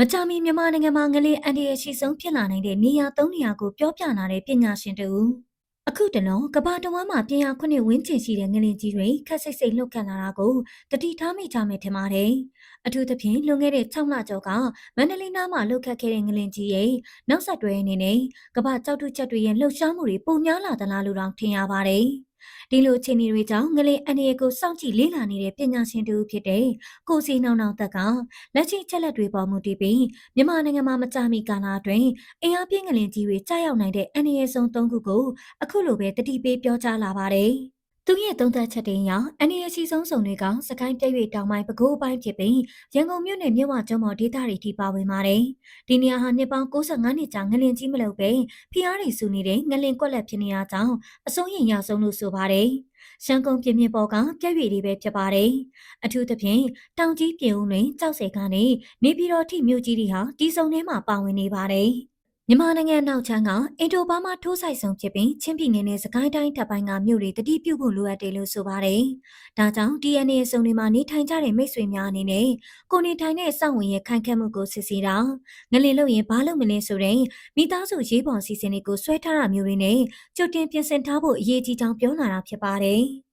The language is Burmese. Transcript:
မကြာမီမြန်မာနိုင်ငံမှာငလင်အန်ဒီရဲ့ရှိဆုံးဖြစ်လာနိုင်တဲ့နေရာ၃နေရာကိုပြောပြလာတဲ့ပညာရှင်တူအခုတလုံးကဘာတဝမ်းမှာပြင်ရခုနှစ်ဝင်းချင်ရှိတဲ့ငလင်ကြီးတွေခက်စိတ်စိတ်လှုပ်ခတ်လာတာကိုတတိထားမိကြမယ်ထင်ပါတယ်။အထူးသဖြင့်လွန်ခဲ့တဲ့6လကျော်ကမန္တလေးနားမှာလှုပ်ခတ်ခဲ့တဲ့ငလင်ကြီးရဲ့နောက်ဆက်တွဲအနေနဲ့ကဘာကြောက်တုချက်တွေရဲ့လှုပ်ရှားမှုတွေပုံများလာသလားလို့တောင်ထင်ရပါတယ်။ ဒီလိုအခြေအနေတွေကြောင့်ငလင်အန်ဒီရဲ့ကိုစောင့်ကြည့်လေ့လာနေတဲ့ပညာရှင်တူဖြစ်တဲ့ကိုစီနောင်နောင်တက်ကလက်ရှိချက်လက်တွေပေါ်မူတည်ပြီးမြန်မာနိုင်ငံမှာမကြာမီကာလအတွင်းအင်အားပြင်းငလင်ကြီးတွေကြားရောက်နိုင်တဲ့အန္တရာယ်ဆုံး၃ခုကိုအခုလိုပဲတတိပေးပြောကြားလာပါတယ်။ သူရဲ့သုံးသက်ချက်တွေအရအန်ဒီရစီဆုံးစုံတွေကစကိုင်းပြည့်၍တောင်ပိုင်းပဲခူးပိုင်းဖြစ်ပြီးရန်ကုန်မြို့နယ်မြို့ဝကျွန်းပေါ်ဒေသတွေထိပါဝင်ပါတယ်။ဒီနေရာဟာနှစ်ပေါင်း65နှစ်ကြာငလင်ကြီးမလုပ်ပဲဖျားရီစုနေတဲ့ငလင်ကွက်လက်ဖြစ်နေရကြောင်းအစိုးရရဆုံးလို့ဆိုပါတယ်။ရှမ်းကုန်းပြင်းပြပေါ်ကပြည့်ရည်တွေပဲဖြစ်ပါတယ်။အထူးသဖြင့်တောင်ကြီးပြည်ဦးတွင်ကြောက်စဲကနေနေပြည်တော်ထိမြို့ကြီးတွေဟာတီစုံထဲမှာပါဝင်နေပါတယ်။ မြန်မာနိုင်ငံနောက်ချမ်းကအင်ဒိုဘားမားထိုးဆိုင်ဆောင်ဖြစ်ပြီးချင်းပြည်နယ်နဲ့စကိုင်းတိုင်းထပ်ပိုင်းကမြို့တွေတတိပြုဖို့လိုအပ်တယ်လို့ဆိုပါတယ်။ဒါကြောင့် DNA စုံတွေမှာနေထိုင်ကြတဲ့မိတ်ဆွေများအနေနဲ့ကိုနေထိုင်တဲ့စောင့်ဝင်ရဲ့ခိုင်ခန့်မှုကိုစစ်ဆေးတာငလင်လို့ရင်ဘာလို့မလဲဆိုတဲ့မိသားစုရေးပေါ်စီစဉ်တွေကိုဆွဲထားတာမျိုးတွေနဲ့ကြိုတင်ပြင်ဆင်ထားဖို့အရေးကြီးကြောင်းပြောလာတာဖြစ်ပါတယ်။